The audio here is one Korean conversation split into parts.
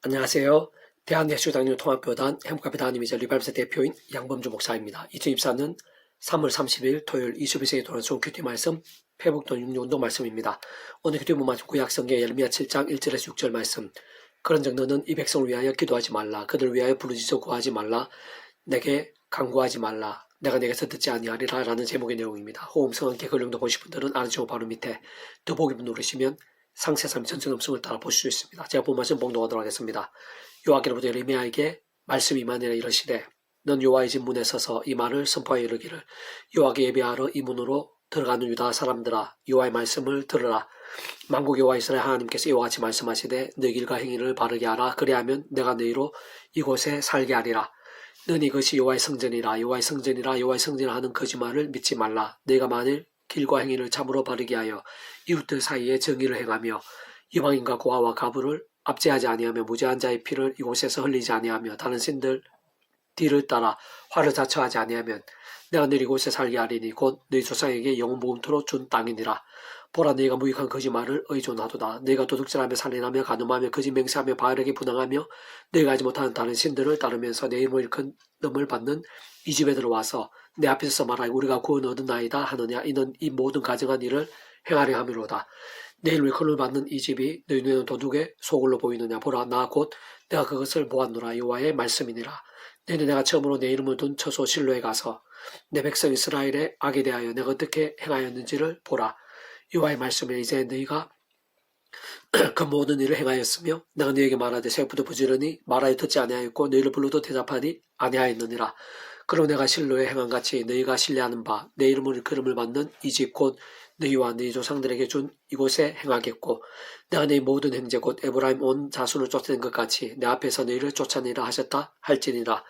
안녕하세요. 대한예수당류 통합교단 행복카페 담임이자 리발브스 대표인 양범주 목사입니다. 2024년 3월 30일 토요일 21세기 돌아온 좋은 큐티 말씀 회복돈 육류운동 말씀입니다. 오늘 큐티 본말 구약성경 예레미야 7장 1절에서 6절 말씀 그런 적 너는 이 백성을 위하여 기도하지 말라. 그들을 위하여 부르짖어 구하지 말라. 내게 강구하지 말라. 내가 내게서 듣지 아니하리라 라는 제목의 내용입니다. 호음성 함께 글령도 보실 분들은 아래쪽 바로 밑에 더보기 누르시면 상세삼 전체 음성을 따라 보실 수 있습니다. 제가 본 말씀 봉독하도록 하겠습니다. 여호와께로부터 예레미야에게 말씀이 임하니라 이러시되 넌 여호와의 집 문에 서서 이 말을 선포하여 이르기를 여호와께 예배하러 이 문으로 들어가는 유다 사람들아 여호와의 말씀을 들으라. 만국 여호와 이스라엘 하나님께서 이와 같이 말씀하시되 너 길과 행위를 바르게 하라. 그리하면 내가 너희로 이곳에 살게 하리라. 넌 이것이 여호와의 성전이라. 여호와의 성전이라. 여호와의 성전이라 하는 거짓말을 믿지 말라. 내가 만일 길과 행위를 참으로 바르게 하여 이웃들 사이에 정의를 행하며 이방인과 고아와 가부를 압제하지 아니하며 무죄한 자의 피를 이곳에서 흘리지 아니하며 다른 신들 뒤를 따라 화를 자처하지 아니하면 내가 너희 이곳에 살게 하리니 곧 너희 조상에게 영원 보금토록 준 땅이니라. 보라 너희가 무익한 거짓말을 의존하도다. 너희가 도둑질하며 살인하며 가늠하며 거짓 맹세하며 바알에게 분항하며 너희가 하지 못하는 다른 신들을 따르면서 내 이름을 일큰 놈을 받는 이 집에 들어와서 내 앞에서 말하여 우리가 구원 얻은 나이다 하느냐. 이는 이 모든 가정한 일을 행하려 함이로다. 내일 윌컨을 받는 이 집이 너희 눈에는 도둑의 소굴로 보이느냐. 보라 나 곧 내가 그것을 보았노라. 여호와의 말씀이니라. 내는 내가 처음으로 내 이름을 둔 처소 실로에 가서 내 백성 이스라엘의 악에 대하여 내가 어떻게 행하였는지를 보라. 여호와의 말씀에 이제 너희가 그 모든 일을 행하였으며 내가 너희에게 말하되 새벽부터 부지런히 말하여 듣지 아니하였고 너희를 불러도 대답하니 아니하였느니라 그럼 내가 실로에 행한 같이 너희가 신뢰하는 바 내 이름을 그름을 받는 이집 곧 너희와 너희 조상들에게 준 이곳에 행하겠고 내가 너희 모든 행제 곧 에브라임 온 자손을 쫓아낸 것 같이 내 앞에서 너희를 쫓아내라 하셨다 할지니라.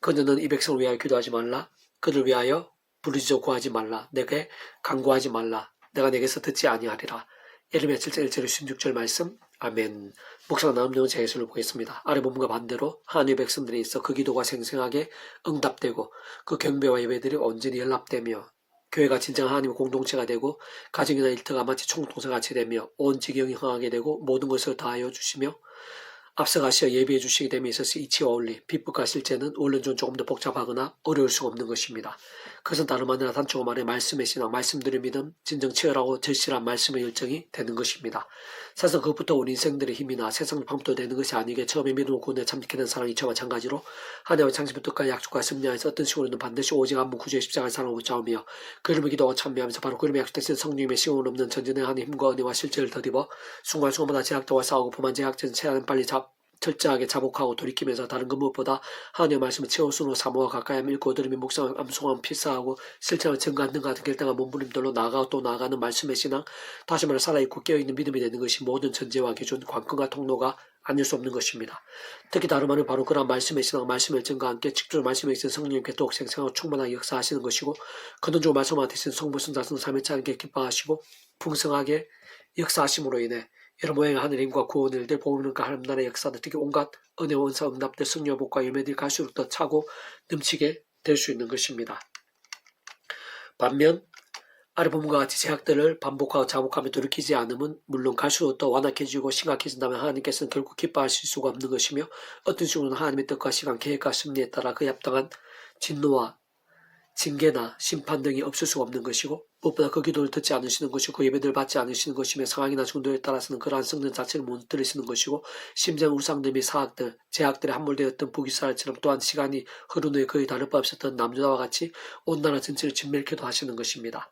그너는 이 백성을 위하여 기도하지 말라. 그들 위하여 부르짖어 구하지 말라. 내게 강구하지 말라. 내가 내게서 듣지 아니하리라 예레미야 7장 1절 16절 말씀 아멘 목사가 나온 내용 제 예술을 보겠습니다. 아래 본문과 반대로 하나님의 백성들이 있어 그 기도가 생생하게 응답되고 그 경배와 예배들이 온전히 연합되며 교회가 진정한 하나님의 공동체가 되고 가정이나 일터가 마치 총동사 같이 되며 온 지경이 흥하게 되고 모든 것을 다하여 주시며 앞서가시어 예비해 주시게 됨에 있어서 이치와 원리, 비법과 실제는 원래는 좀 조금 더 복잡하거나 어려울 수가 없는 것입니다. 그것은 다름 아니라 단초가 말해 말씀의 신앙, 말씀들의 믿음, 진정 치열하고 절실한 말씀의 열정이 되는 것입니다. 사실 그것부터 우리 인생들의 힘이나 세상을 방도 되는 것이 아니게 처음에 믿음을 구원에 참게 된 사랑이 저와 마찬가지로 하나님의 창시부터까지 약속과 승리하여서 어떤 식으로든 반드시 오직 한분 구주의 십자가의 사랑을 붙잡으며 그 이름을 기도하고 참여하면서 바로 그 이름의 약속되신 성령님의 시험을 없는 전진의 하나님 힘과 은혜와 실제를 더디어 순간순간마다 제약자와 싸우고 범한 제약자는 최대한 빨리 잡 철저하게 자복하고 돌이키면서 다른 그 무엇보다 하나님의 말씀을 채울수록 사모와 가까이 하며 읽고 들으며 묵상하며 암송하며 필사하고 실천을 증거하는 것 같은 결단과 몸부림들로 나아가고 또 나아가는 말씀의 신앙 다시 말해 살아있고 깨어있는 믿음이 되는 것이 모든 전제와 기준 관건과 통로가 아닐 수 없는 것입니다. 특히 다름 아닌 바로 그런 말씀의 신앙, 말씀의 증과 함께 직접 말씀에 있는 성령님께 더욱 생생하고 충만하게 역사하시는 것이고 근원적으로 말씀을 대신 성부, 성자 성, 삼위차게 기뻐하시고 풍성하게 역사하심으로 인해 여러 모양의 하늘님과 구원을들 보험론과 하나님 나라의 역사들 특히 온갖 은혜 원사 응답들 승려 복과 열매들이 갈수록 더 차고 넘치게 될 수 있는 것입니다. 반면 본문과 같이 제약들을 반복하고 자복하며 돌이키지 않으면 물론 갈수록 더 완악해지고 심각해진다면 하나님께서는 결국 기뻐하실 수가 없는 것이며 어떤 식으로는 하나님의 뜻과 시간, 계획과 심리에 따라 그에 합당한 진노와 징계나 심판 등이 없을 수가 없는 것이고 무엇보다 그 기도를 듣지 않으시는 것이고 그 예배를 받지 않으시는 것이며 상황이나 정도에 따라서는 그러한 성능 자체를 못 들으시는 것이고 심장 및 사악들, 제약들에 함몰되었던 부기사처럼 또한 시간이 흐른 후에 거의 다를 바 없었던 남주다와 같이 온 나라 전체를 진멸케도 하시는 것입니다.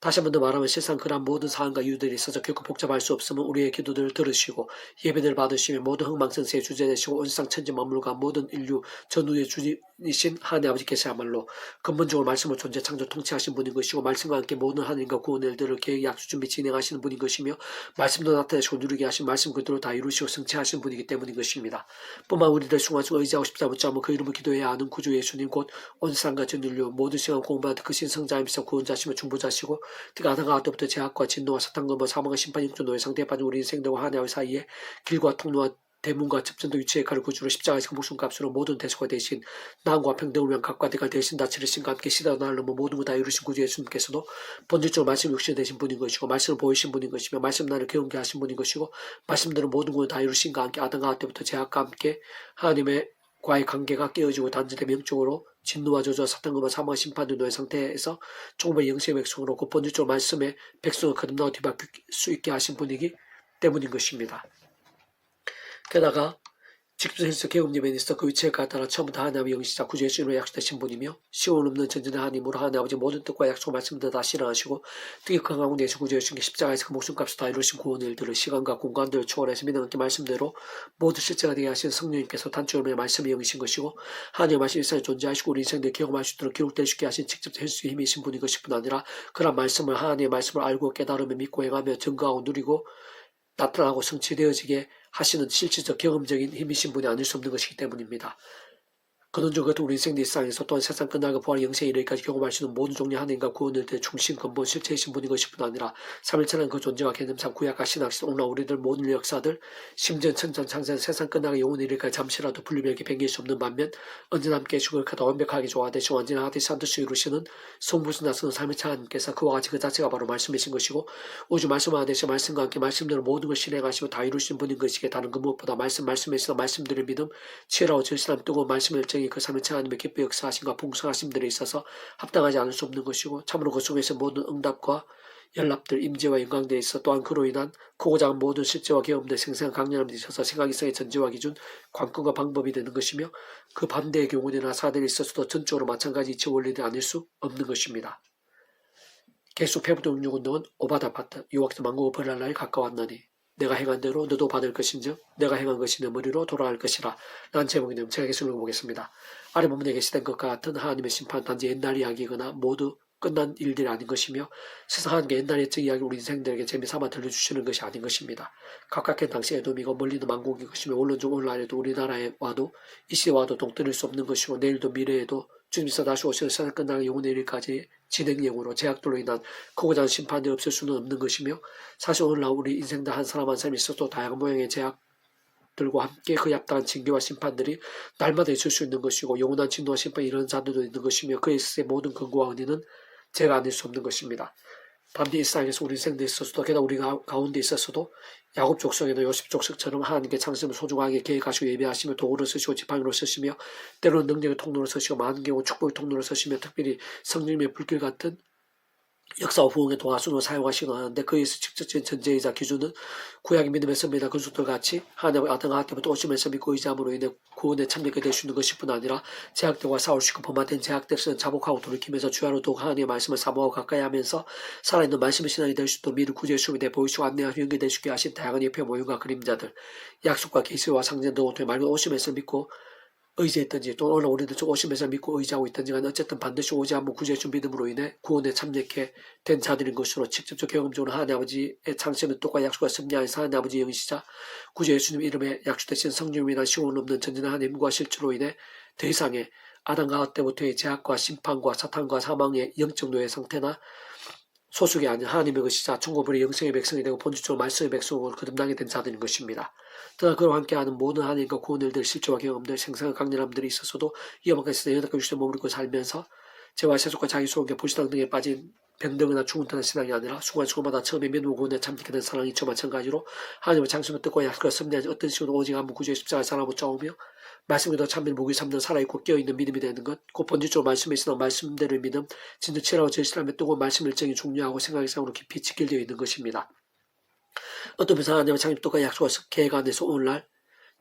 다시 한 번 더 말하면 실상 그러한 모든 사안과 이유들이 있어서 결코 복잡할 수 없으면 우리의 기도들을 들으시고 예배를 받으시며 모든 흥망성쇠의 주제 되시고 온 세상 천지 만물과 모든 인류 전후의 주이신 하나님 아버지께서야말로 근본적으로 말씀을 존재 창조 통치하신 분인 것이고 말씀과 함께 모든 하나님과 구원의 일들을 계획 약수 준비 진행하시는 분인 것이며 말씀도 나타내시고 누르게 하신 말씀 그대로 다 이루시고 성취하신 분이기 때문인 것입니다. 뿐만 우리들 순간순간 의지하고 싶다 못하면 그 이름을 기도해야 하는 구주 예수님 곧온 세상과 전 인류 모든 시간 공부하듯 그 신성자이면서 구원자시며 중보자시고 특히 아담과 때부터 제약과 진노와 사탄과 뭐 사망과 심판 육주 노예 상태에 빠진 우리 인생들과 하나님의 사이에 길과 통로와 대문과 집전도 위치의 칼을 구주로 십자가에서 목숨값으로 모든 대소가 대신 나음과 평등을 위한 각과 대가 대신 다 치르신과 함께 시다 나를 넘어 모든 것다 이루신 구주 예수님께서도 본질적으로 말씀 육신 되신 분인 것이고 말씀을 보이신 분인 것이며 말씀 나를 경험케 하신 분인 것이고 말씀들은 모든 것다 이루신과 함께 아담과 때부터 제약과 함께 하나님의 과의 관계가 깨어지고 단절된 명적으로 진노와 저주와 사탄과 사망 심판의 노예 상태에서 조금의 영세의 백성으로 그 본질적으로 말씀의 백성을 거듭나고 뒤바뀔 수 있게 하신 분이기 때문인 것입니다. 게다가 계급님에 있어 그 위치에 따라 처음부터 하나님의 영시자 구주 예수님으로 약속되신 분이며 시온 없는 전진의 하나님으로 하나님 아버지 모든 뜻과 약속 말씀들 다 실현하시고 특히 강하고 내신 구주 예수님께 십자가에서 그 목숨값을 다 이루신 구원 일들을 시간과 공간들을 초월해서 믿음 있게 말씀대로 모두 실제가 되게 하신 성령님께서 단축음의 말씀이 영이신 것이고 하나님의 말씀이 일상에 존재하시고 우리 인생들 경험할 수 있도록 기록될 수 있게 하신 직접 헬수의 힘이신 분인 것일 뿐 아니라 그런 말씀을 하나님의 말씀을 알고 깨달으며 믿고 행하며 증거하고 누리고 나타나고 성취되어지게 하시는 실질적 경험적인 힘이신 분이 아닐 수 없는 것이기 때문입니다. 근원적 같은 우리 인생 일상에서 또한 세상 끝나고 부활 영생에 이르기까지 경험할 수 있는 모든 종류의 하나님과 구원을 대 중심 근본 실체이신 분인 것일 뿐 아니라 삼일체는 그 존재와 개념상 구약과 신학신 오늘 우리들 모든 역사들 심지어 천전 창세 세상 끝나고 영원히 이르기까지 잠시라도 불리명하게 변길 수 없는 반면 언제나 함께 주을 가다 완벽하게 조화되시 완전히 하듯이 한뜻이 이루시는 성부신 나서는 삼일체 하나님께서 그와 같이 그 자체가 바로 말씀이신 것이고 오직 말씀 하듯이 말씀과 함께 말씀대로 모든 걸 실행하시고 다 이루신 분인 것이기에 다른 그 무엇보다 말씀 말씀에서 말씀들을 믿음 치열하고 절실함 뜨거운 말씀 일정 이그 삼일체 하나님의 기뻐 역사하심과 풍성하심들에 있어서 합당하지 않을 수 없는 것이고 참으로 그 속에서 모든 응답과 연락들, 임재와 영광들에 있어 또한 그로 인한 작은 모든 실제와 경험들 생생한 강렬함에 있어서 생각이성의 전제와 기준, 관건과 방법이 되는 것이며 그 반대의 경우에나 사들이 있어서도 전적으로 마찬가지 이치 원리들이 아닐 수 없는 것입니다. 계속 페브도 응용운동은 오바다 파트, 유학도 망고 벌랄라에 가까웠나니 내가 행한 대로 너도 받을 것인즉 내가 행한 것이 내 머리로 돌아갈 것이라 난 제목이 되면 제가 계속 읽어보겠습니다. 아래 부분에 게시된 것과 같은 하나님의 심판 단지 옛날 이야기거나 모두 끝난 일들이 아닌 것이며 세상 하나님의 옛날 옛적 이야기 우리 인생들에게 재미삼아 들려주시는 것이 아닌 것입니다. 가깝게 당시 에돔이고 멀리는 만국이 것이며 물론좀 오늘날에도 우리나라에 와도 이 시대에 와도 동떨릴 수 없는 것이고 내일도 미래에도 주님께서 다시 오셔서 세상 끝나는 영혼의 일까지 진행형으로 제약들로 인한 크고 작은 심판이 없을 수는 없는 것이며 사실 오늘날 우리 인생들 한 사람 한 사람이 있어도 다양한 모양의 제약 들과 함께 그 합당한 징계와 심판들이 날마다 있을 수 있는 것이고 영원한 진노와 심판 이런 자들도 있는 것이며 그에 있을 모든 근거와 은혜는 제가 아닐 수 없는 것입니다. 반대 일상에서 우리 인생들에 있어서도 게다가 우리 가운데 있어서도 야곱 족속에도 요셉 족속처럼 하나님께 창심을 소중하게 계획하시고 예배하시며 도구를 쓰시고 지팡이로 쓰시며 때로는 능력의 통로를 쓰시고 많은 경우 축복의 통로를 쓰시며 특별히 성령님의 불길 같은 역사와 부흥의 도화순으로 사용하시고 하는데 그에서 직접적인 전제이자 기준은 구약의 믿음의 선배나 건축들 같이 하나님의 아등아 때부터 오심에서 믿고 의지함으로 인해 구원에 참여하게 될 수 있는 것일 뿐 아니라 제약들과 싸울 수 있고 범한된 제약들은 자복하고 돌이키면서 주야로 도 하나님의 말씀을 사모하고 가까이 하면서 살아있는 말씀의 신앙이 될 수 있도록 미를 구제의 수비 돼 보이시고 안내하며 연결될 수 있게 하신 다양한 옆에 모임과 그림자들 약속과 계시와 상전 등을 통해 말고 오심에서 믿고 의지했든지 또 오늘 우리들 좀 오심에서 믿고 의지하고 있든지 간에 어쨌든 반드시 오지 않고 구제해 준 믿음으로 인해 구원에 참여케 된 자들인 것으로 직접적 경험적으로 하나님 아버지의 창세는 똑과 약속과 승리하여서 하나님 아버지 영시자 구제 예수님 이름에 약속되신 성령이나 시온 없는 전진의 하나님과 실주로 인해 더 이상의 아담과 때부터의 제약과 심판과 사탄과 사망의 영적 노예 상태나 소속이 아닌 하나님의 것이자 천국불의 영생의 백성이 되고 본질적으로 말씀의 백성으로 거듭나게 된 자들인 것입니다. 또한 그와 함께하는 모든 하나님과 구원을 들 실제와 경험들 생생한 강렬함들이 있어서도 이어만까지 연합과 유시대 머무르고 살면서 재와 세속과 자기 소원과 불신앙 등에 빠진 병등이나 죽은 듯한 신앙이 아니라 순간순간마다 처음에 믿음 구원에 참되게 된 사랑이 저 마찬가지로 하나님의 장수을 뜻과 약속을 섭리하지 어떤 식으로 오직 한번 구주의 십자가에 살아못 짜오며 말씀에도 참된 목이 삼는 살아있고 깨어있는 믿음이 되는 것, 곧 본질적으로 말씀에 있으나 말씀대로 믿음, 진짜 치라고 절실함에 뜨고 말씀 일정이 중요하고 생각상으로 깊이 지킬되어 있는 것입니다. 어떤 면서 하나님의 창립 또가 약속을 계획 안에서 오늘날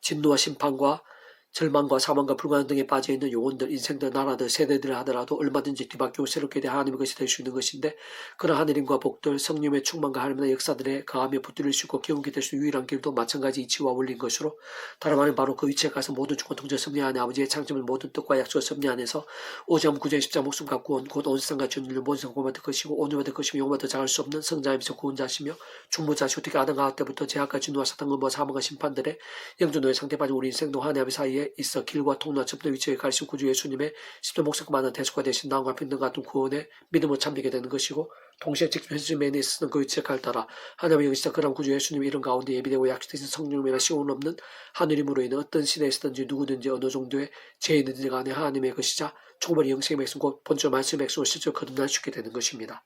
진노와 심판과 절망과 사망과 불가능 등에 빠져 있는 영혼들, 인생들, 나라들, 세대들 하더라도 얼마든지 뒤바뀌고 새롭게 된 하나님의 것이 될 수 있는 것인데 그런 하늘임과 복들, 성령의 충만과 하나님의 역사들에 가하며 붙들릴 수 있고 경험게 될 수 있는 유일한 길도 마찬가지 이치와 원리인 것으로 다름 아닌 바로 그 위치에 가서 모든 주권 통제 섭리 안에 아버지의 창조물 모든 뜻과 약속을 섭리 안에서 오직 구제 십자 목숨 갖고 온 곧 온세상과 주님을 모든 성공만 될 것이고 온유만 될 것이며 더 작을 수 없는 성자이면서 구원자시며 중보자시 어떻게 아담과 때부터 제약과 진노와 사탄과 뭐 사망과 심판들의 영존노의 상태 빠진 우리 인생도 하나님 사이에 우리에게 있어 길과 통로와 접는 위치에 가르친 구주 예수님의 십자 목사가 많은 대속가 되신 나음과 빈등 같은 구원에 믿음을 참되게 되는 것이고 동시에 직접 현실맨에 있었던 그 위치에 갈 따라 하나님의 여기서 그런 구주 예수님이 이런 가운데 예비되고 약속되신 성령이나 시온 없는 하늘임으로 인해 어떤 시대에 있었든지 누구든지 어느 정도의 죄인든지 간에 하나님의 것이자 초벌이 영생의 백성 곧 본주 말씀의 백성을 실제로 거듭날 수 있게 되는 것입니다.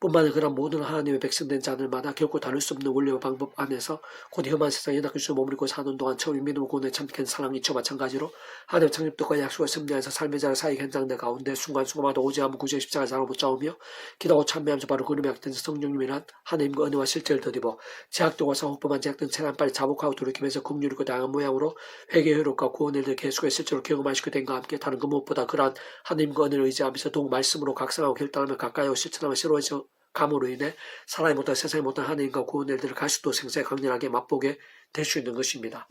뿐만 아니라 그런 모든 하나님의 백성된 자들마다 결코 다룰 수 없는 원리와 방법 안에서 곧 험한 세상에 낙그리스도 머무르고 사는 동안 처음 믿음을 고뇌 참된 사랑이 저 마찬가지로 하나님의 창립도과 약속을 섭리하여서 삶의 자를 사익 현장대 가운데 순간순간마다 오지 않은 구주의 십자가 자로 붙잡으며 기도하고 참여하면서 바로 그름에 약된 성령님이란 하나님과 은혜와 실제를 더입어 제약도와 상호법한 제약된 체란 빨리 자복하고 돌이키면서 국률이고 다양한 모양으로 회개의 효력과 구원을 들 계속해 실제로 경험하시게 된과 함께 다른 그 무엇보다 그러한 하나님과 은혜를 의지하면서 더욱 말씀으로 각성하고 결단하며 가까이하고 실천하며 새로워져 감으로 인해 사람이 못한 세상이 못한 하나님과 구원의 일들을 갈수록 생생히 강렬하게 맛보게 될 수 있는 것입니다.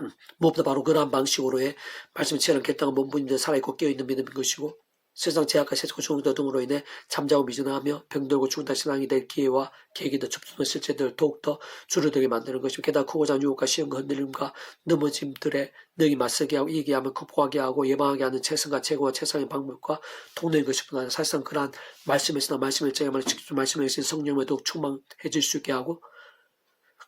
음, 무엇보다 바로 그러한 방식으로의 말씀 치열한 결단과 몸부림들 살아있고 깨어있는 믿음인 것이고 세상 제약과 세속과 중독 등으로 인해 잠자고 미전하며 병들고 죽은다 신앙이 될 기회와 더 좁은 실제들을 더욱더 줄어들게 만드는 크고 작은 유혹과 시험과 흔들림과 넘어짐들에 능히 맞서게 하고 이기게 하며 극복하게 하고 예방하게 하는 최선과 최고와 최상의 방법과 통로인 것이뿐 아니라 사실상 그러한 말씀에서나 말씀을 정말 직접 말씀을 주신 성령을 더욱 충만해질 수 있게 하고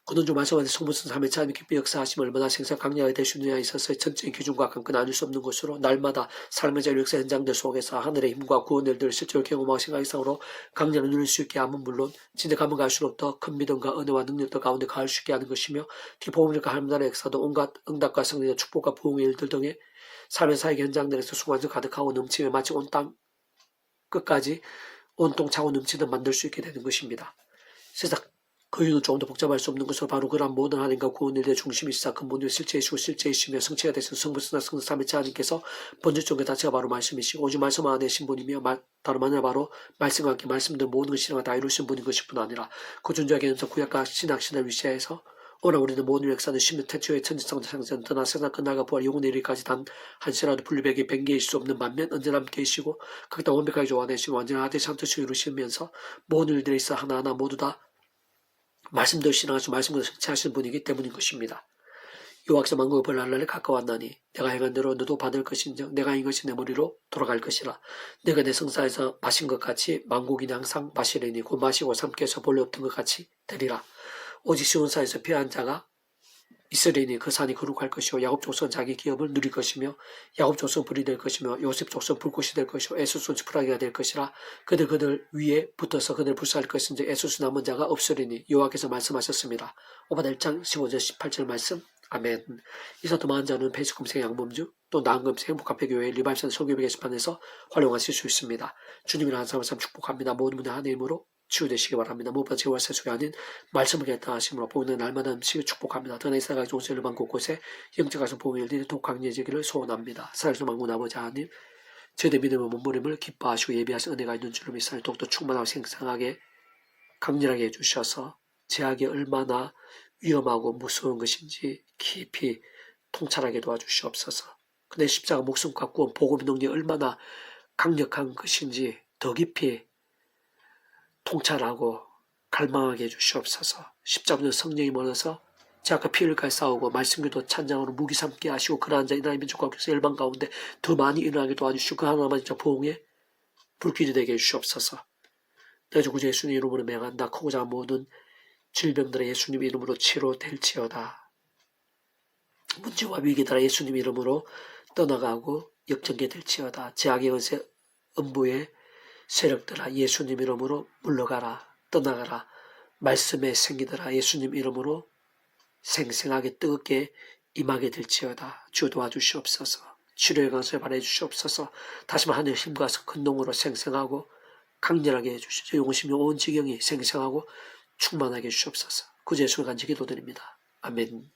그는 좀 말씀하신 성부선 삶의 참이 깊이 역사하심 얼마나 생사 강력하게 있느냐에 있어서의 전적인 기준과 관건 아닐 수 없는 것으로 날마다 삶의 자유 역사 현장들 속에서 하늘의 힘과 구원의 일들을 실제로 경험하고 생각 이상으로 강렬을 누릴 수 있게 함은 물론 진짜 가면 갈수록 더 큰 믿음과 은혜와 능력들 가운데 가할 수 있게 하는 것이며 디포음일과 하나님의 역사도 온갖 응답과 성리와 축복과 부흥의 일들 등의 삶의 사역 현장들에서 수관적 가득하고 넘치며 마치 온 땅 끝까지 온통 차고 넘치듯 만들 수 있게 되는 것입니다. 세상 그 이유는 조금 더 복잡할 수 없는 것으로 바로 그러한 모든 하나님과 구원일의 중심이시사 근본적 실제이시고 실제이시며 성체가 되신 성부스나 성삼위자 하나님께서 번제적인 자체가 바로 말씀이시고 오직 말씀 안에 신분이며 말, 다름 아니라 바로 말씀과 함께 말씀들 모든 것을 다 이루신 분인 것일 뿐 아니라 그 존재와 개념성 구약과 신학 신을 위시하여서 오늘 우리는 모든 역사는 심리 태초의 천지성 상전 떠나 세상 끝나가 부활 영혼의 일까지 단 한시라도 분리백이 변개일 수 없는 반면 언제나 함께 계시고 그기다 완벽하게 조화되시고 완전한 상투시 이루시면서 모든 일들에 있어 하나하나 모두 다 말씀대로 신앙하시고 말씀대로 성취하시는 분이기 때문인 것입니다. 요학서 만국의 벌날날에 가까웠나니 내가 행한 대로 너도 받을 것인즉 내가 인 것이 내 머리로 돌아갈 것이라 내가 내 성사에서 마신 것 같이 만국이 항상 마시려니 곧 마시고 삼켜서 본래 없던 것 같이 되리라 오직 시온사에서 피한 자가 이스라엘이 그 산이 거룩할 것이요 야곱 족속은 자기 기업을 누릴 것이며 야곱 족속은 불이 될 것이며 요셉 족속은 불꽃이 될 것이요 에수스는 지푸라기가 될 것이라 그들 그들 위에 붙어서 그들 불사할 것인지 에수스 남은 자가 없으리니 여호와께서 말씀하셨습니다. 오바다 1장 15절 18절 말씀 아멘 이사 도망한 자는 배수금생 양범주 또 나은금생 행복카페교회 리발산 소교회 게시판에서 활용하실 수 있습니다. 주님이랑 한사람 참 축복합니다. 모든 분들 하나의 힘으로 치유되시기 바랍니다. 무엇보다 제와 세수가 아닌 말씀을 결단하심으로 보는 날마다 음식을 축복합니다. 더나 이사가 종세를 반 곳곳에 영적가서 보는 일들이 더욱 강해지기를 소원합니다. 살수 망군 아버지 하나님 저희의 믿음의 몸부림을 기뻐하시고 예비하신 은혜가 있는 줄로 믿사니 더욱더 충만하고 생생하게 강렬하게 해주셔서 제약이 얼마나 위험하고 무서운 것인지 깊이 통찰하게 도와주시옵소서. 근데 십자가 목숨과 구원 복음의 능력이 얼마나 강력한 것인지 더 깊이 통찰하고 갈망하게 해주시옵소서. 십자군의 성령이 멀어서 제가 피흘까지 싸우고 말씀기도 찬장으로 무기 삼게 하시고 그러한 자 이나라의 민족과 교수 일반 가운데 더 많이 일어나게 도와주시고 그 하나만 진짜 보응에 불길이 되게 해주시옵소서. 내 주 구주 예수님 이름으로 명한다. 크고 작은 모든 질병들의 예수님 이름으로 치료될지어다. 문제와 위기들아 예수님 이름으로 떠나가고 역전게 될지어다. 제약의 은세 음부의 세력들아 예수님 이름으로 물러가라 떠나가라. 말씀의 생기들아 예수님 이름으로. 생생하게 뜨겁게 임하게 될지어다. 주 도와주시옵소서. 치료의 강소에 바래 주시옵소서. 다시 하늘 힘과 근동으로 생생하고 강렬하게 해주시죠. 용심이 온 지경이 생생하고 충만하게 해주시옵소서. 구제수를 간지 기도드립니다. 아멘